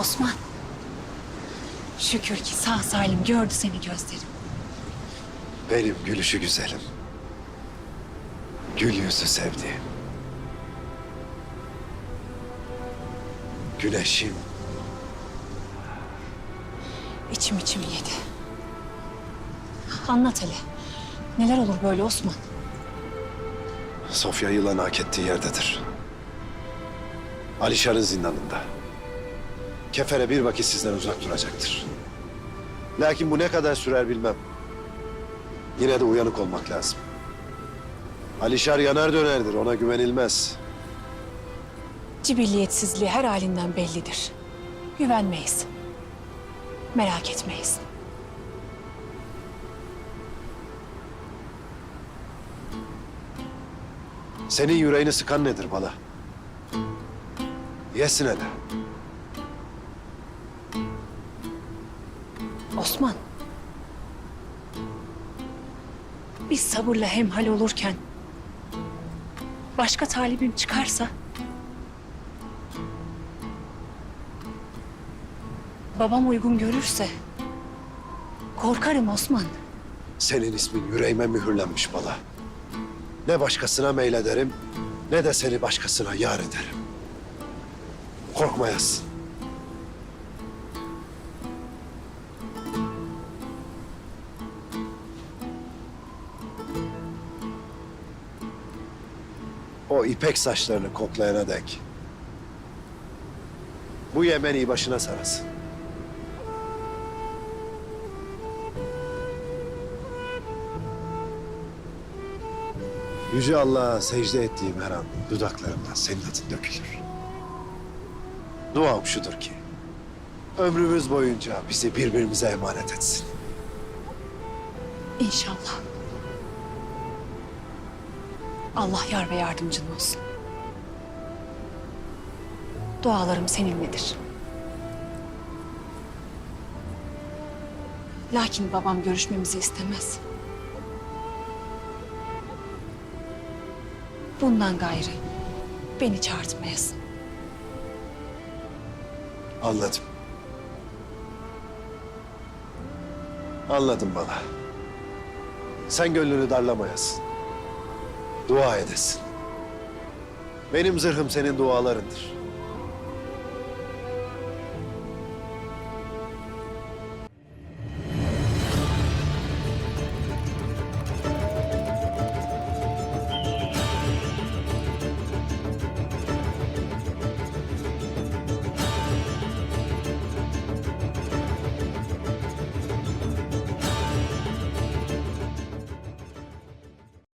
Osman. Şükür ki sağ salim gördü seni gözlerim. Benim gülüşü güzelim. Gül yüzü sevdiğim. Güneşim. İçim içim yedi. Anlat hele. Neler olur böyle Osman? Sofya yılanı hak ettiği yerdedir. Alişar'ın zindanında. Kefere bir vakit sizden uzak duracaktır. Lakin bu ne kadar sürer bilmem. Yine de uyanık olmak lazım. Alişar yanar dönerdir, ona güvenilmez. Cibilliyetsizliği her halinden bellidir. Güvenmeyiz. Merak etmeyiz. Senin yüreğini sıkan nedir bala? Yesin hele. Osman. Biz sabırla hemhal olurken başka talibim çıkarsa babam uygun görürse korkarım Osman. Senin ismin yüreğime mühürlenmiş bala. Ne başkasına meylederim, ne de seni başkasına yar ederim. Korkmayasın. O ipek saçlarını koklayana dek. Bu Yemeni başına sarasın. Yüce Allah'a secde ettiğim her an dudaklarımdan senin adın dökülür. Duam şudur ki, ömrümüz boyunca bizi birbirimize emanet etsin. İnşallah. Allah yar ve yardımcın olsun. Dualarım seninledir. Lakin babam görüşmemizi istemez. Bundan gayrı beni çağırtmayasın. Anladım. Anladım bana. Sen gönlünü darlamayasın. Dua edesin. Benim zırhım senin dualarındır.